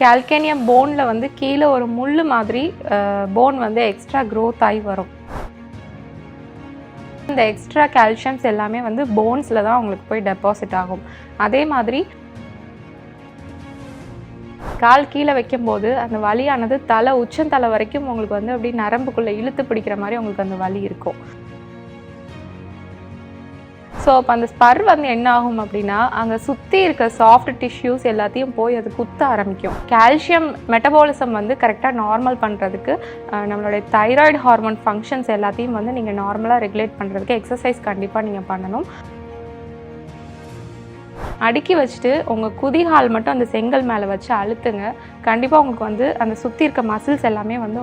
Calcaneum போனில் வந்து கீழே ஒரு முள் மாதிரி போன் வந்து எக்ஸ்ட்ரா க்ரோத் ஆகி வரும். இந்த எக்ஸ்ட்ரா கால்சியம்ஸ் எல்லாமே வந்து போன்ஸில் தான் அவங்களுக்கு போய் டெபாசிட் ஆகும். அதே மாதிரி கால் கீழே வைக்கும்போது அந்த வலியானது தலை உச்சந்தலை வரைக்கும் உங்களுக்கு வந்து அப்படி நரம்புக்குள்ளே இழுத்து பிடிக்கிற மாதிரி உங்களுக்கு அந்த வலி இருக்கும். ஸோ அப்போ அந்த ஸ்பர் வந்து என்ன ஆகும் அப்படின்னா அங்கே சுற்றி இருக்க சாஃப்ட் டிஷ்யூஸ் எல்லாத்தையும் போய் அது குத்த ஆரம்பிக்கும். கால்சியம் மெட்டபாலிசம் வந்து கரெக்டாக நார்மல் பண்ணுறதுக்கு நம்மளுடைய தைராய்டு ஹார்மோன் ஃபங்க்ஷன்ஸ் எல்லாத்தையும் வந்து நீங்கள் நார்மலாக ரெகுலேட் பண்ணுறதுக்கு எக்ஸசைஸ் கண்டிப்பாக நீங்கள் பண்ணணும். அடுக்கி வச்சுட்டு உங்கள் குதிகால் மட்டும் அந்த செங்கல் மேலே வச்சு அழுத்துங்க. கண்டிப்பாக உங்களுக்கு வந்து அந்த சுற்றி இருக்க மசில்ஸ் எல்லாமே வந்து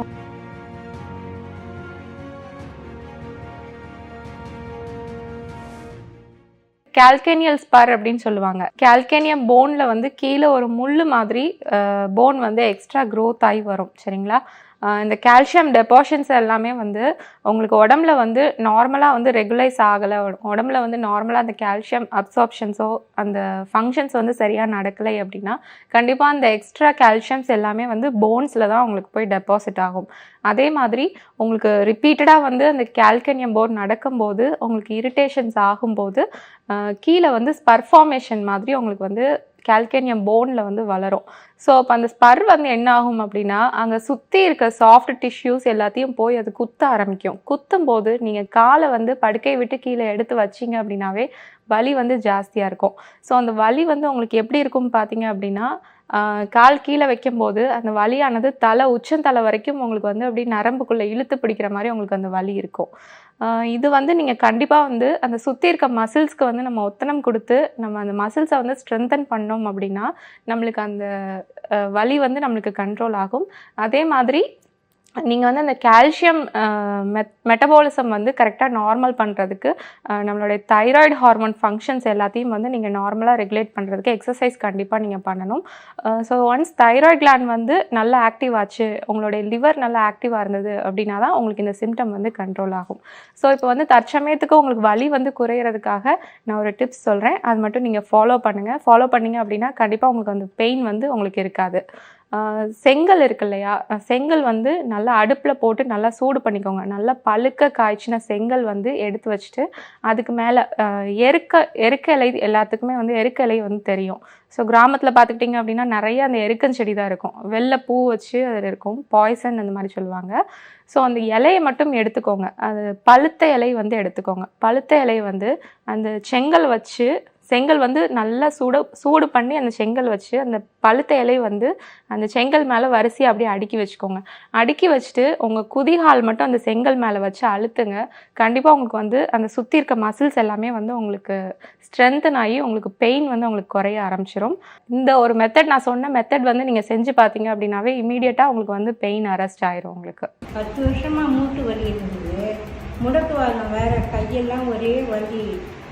கால்கேனியல் ஸ்பர் அப்படின்னு சொல்லுவாங்க. கால்கேனியம் போனில் வந்து கீழே ஒரு முள் மாதிரி போன் வந்து எக்ஸ்ட்ரா க்ரோத் ஆகி வரும். சரிங்களா? இந்த கால்சியம் டெபாஷன்ஸ் எல்லாமே வந்து உங்களுக்கு உடம்புல வந்து நார்மலாக வந்து ரெகுலைஸ் ஆகலை. உடம்புல வந்து நார்மலாக அந்த கால்சியம் அப்சார்ப்ஷன்ஸோ அந்த ஃபங்க்ஷன்ஸ் வந்து சரியாக நடக்கலை அப்படின்னா கண்டிப்பாக அந்த எக்ஸ்ட்ரா கால்சியம்ஸ் எல்லாமே வந்து போன்ஸில் தான் உங்களுக்கு போய் டெபாசிட் ஆகும். அதே மாதிரி உங்களுக்கு ரிப்பீட்டடாக வந்து அந்த கால்கனியம் போர்ட் நடக்கும்போது உங்களுக்கு இரிட்டேஷன்ஸ் ஆகும்போது கீழே வந்து ஸ்பர்ஃபார்மேஷன் மாதிரி உங்களுக்கு வந்து கால்கேனியம் போனில் வந்து வளரும். ஸோ அப்போ அந்த ஸ்பர் வந்து என்ன ஆகும் அப்படின்னா அங்கே சுற்றி இருக்க சாஃப்ட் டிஷ்யூஸ் எல்லாத்தையும் போய் அது குத்த ஆரம்பிக்கும். குத்தும் போது நீங்கள் காலை வந்து படுக்கையை விட்டு கீழே எடுத்து வச்சீங்க அப்படின்னாவே வலி வந்து ஜாஸ்தியாக இருக்கும். ஸோ அந்த வலி வந்து உங்களுக்கு எப்படி இருக்கும்னு பார்த்தீங்க அப்படின்னா கால் கீழே வைக்கும்போது அந்த வலியானது தலை உச்சந்தலை வரைக்கும் உங்களுக்கு வந்து அப்படி நரம்புக்குள்ளே இழுத்து பிடிக்கிற மாதிரி உங்களுக்கு அந்த வலி இருக்கும். இது வந்து நீங்கள் கண்டிப்பாக வந்து அந்த சுற்றி இருக்க மசில்ஸ்க்கு வந்து நம்ம ஒத்தனம் கொடுத்து நம்ம அந்த மசில்ஸை வந்து ஸ்ட்ரென்தன் பண்ணோம் அப்படின்னா நம்மளுக்கு அந்த வலி வந்து நம்மளுக்கு கண்ட்ரோல் ஆகும். அதே மாதிரி நீங்கள் வந்து அந்த கால்சியம் மெட் மெட்டபாலிசம் வந்து கரெக்டாக நார்மல் பண்ணுறதுக்கு நம்மளுடைய தைராய்டு ஹார்மோன் ஃபங்க்ஷன்ஸ் எல்லாத்தையும் வந்து நீங்கள் நார்மலாக ரெகுலேட் பண்ணுறதுக்கு எக்ஸசைஸ் கண்டிப்பாக நீங்கள் பண்ணணும். ஸோ ஒன்ஸ் தைராய்டு gland வந்து நல்லா ஆக்டிவ் ஆச்சு உங்களுடைய லிவர் நல்லா ஆக்டிவாக இருந்தது அப்படின்னா தான் உங்களுக்கு இந்த சிம்டம் வந்து கண்ட்ரோல் ஆகும். ஸோ இப்போ வந்து தற்சமயத்துக்கு உங்களுக்கு வலி வந்து குறையிறதுக்காக நான் ஒரு டிப்ஸ் சொல்கிறேன் அது மட்டும் நீங்கள் ஃபாலோ பண்ணுங்கள் ஃபாலோ பண்ணீங்க அப்படின்னா கண்டிப்பாக உங்களுக்கு அந்த பெயின் வந்து உங்களுக்கு இருக்காது. செங்கல் இருக்கு இல்லையா? செங்கல் வந்து நல்லா அடுப்பில் போட்டு நல்லா சூடு பண்ணிக்கோங்க. நல்லா பழுக்க காய்ச்சின செங்கல் வந்து எடுத்து வச்சுட்டு அதுக்கு மேலே எருக்க எருக்க இலை எல்லாத்துக்குமே வந்து எருக்க இலை வந்து தெரியும். ஸோ கிராமத்தில் பார்த்துக்கிட்டிங்க அப்படின்னா நிறைய அந்த எருக்கஞ்செடி தான் இருக்கும். வெள்ளை பூ வச்சு அதில் இருக்கும். பாய்சன் அந்த மாதிரி சொல்லுவாங்க. ஸோ அந்த இலையை மட்டும் எடுத்துக்கோங்க. அது பழுத்த இலை வந்து எடுத்துக்கோங்க. பழுத்த இலை வந்து அந்த செங்கல் வச்சு செங்கல் வந்து நல்லா சூட சூடு பண்ணி அந்த செங்கல் வச்சு அந்த பழுத்த இலை வந்து அந்த செங்கல் மேலே வரிசையாக அப்படியே அடுக்கி வச்சுக்கோங்க. அடுக்கி வச்சுட்டு உங்கள் குதிகால் மட்டும் அந்த செங்கல் மேலே வச்சு அழுத்துங்க. கண்டிப்பாக உங்களுக்கு வந்து அந்த சுற்றி இருக்க மசில்ஸ் எல்லாமே வந்து உங்களுக்கு ஸ்ட்ரென்தன் ஆகி உங்களுக்கு பெயின் வந்து உங்களுக்கு குறைய ஆரம்பிச்சிடும் இந்த ஒரு மெத்தட் நான் சொன்ன மெத்தட் வந்து நீங்கள் செஞ்சு பார்த்தீங்க அப்படின்னாவே இமீடியட்டாக உங்களுக்கு வந்து பெயின் அரெஸ்ட் ஆயிரும் உங்களுக்கு. பத்து வருஷமாக மூட்டு வலி இருந்தது முடக்குவாதம் வேற கையெல்லாம் ஒரே வலி.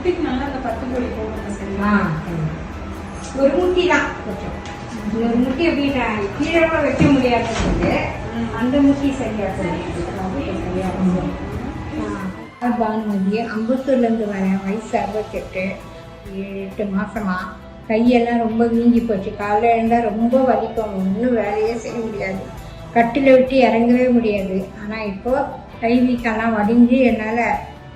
முட்டிக்கு நல்லா அந்த பத்து பொடி போடுங்க சரியா ஒரு முட்டி தான் கொஞ்சம் ஒரு முட்டி அப்படின்னா கீழே கூட வைக்க முடியாதது அந்த முட்டி சரியா பானுமதி அம்பத்தூர்லேருந்து வரேன். வயசு அறுபத்தெட்டு எட்டு மாசமா. கையெல்லாம் ரொம்ப வீங்கி போச்சு. காலைல எழுந்தால் ரொம்ப வலிக்கும். ஒன்றும் வேலையே செய்ய முடியாது. கட்டில விட்டு இறங்கவே முடியாது. ஆனால் இப்போ கை வீக்கெல்லாம் வடிஞ்சு என்னால்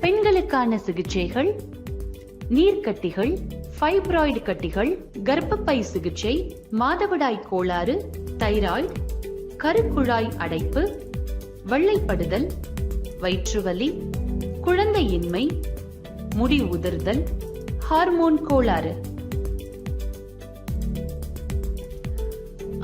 பெண்களுக்கான சிகிச்சைகள் நீர்க்கட்டிகள் ஃபைப்ராய்டு கட்டிகள் கர்ப்பப்பை சிகிச்சை மாதவிடாய் கோளாறு தைராய்டு கருக்குழாய் அடைப்பு வெள்ளைப்படுதல் வயிற்றுவலி குழந்தையின்மை முடி உதிர்தல் ஹார்மோன் கோளாறு.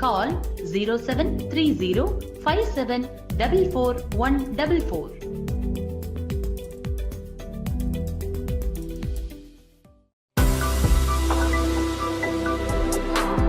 Call 0730 5744